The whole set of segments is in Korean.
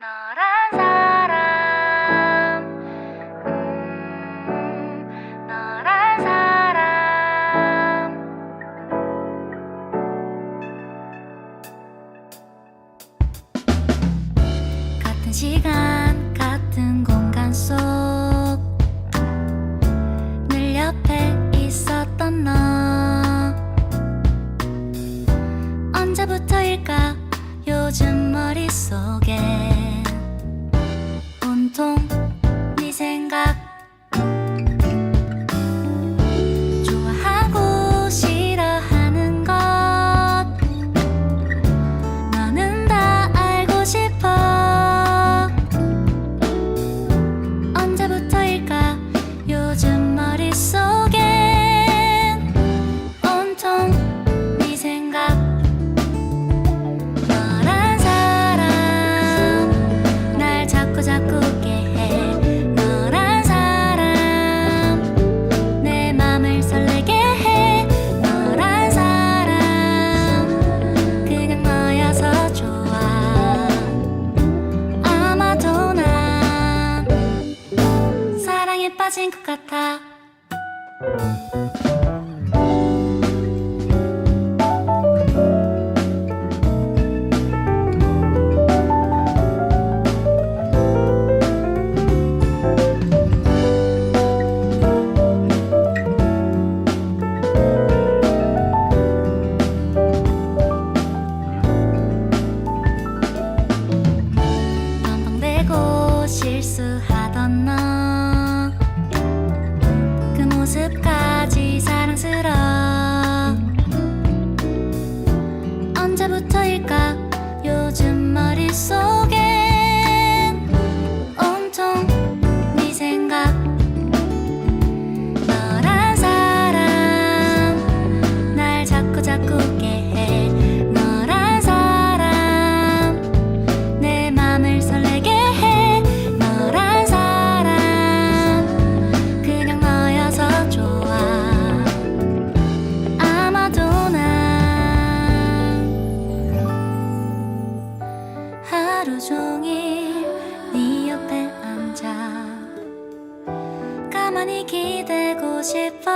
너란 사람. 음, 너란 사람. 같은 시간. 사라진 것 같아. 실수 모습까지 사랑스러워. 언제부터일까? 종일 네 옆에 앉아. 가만히 기대고 싶어.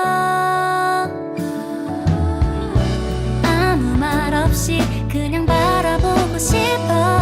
아무 말 없이 그냥 바라보고 싶어.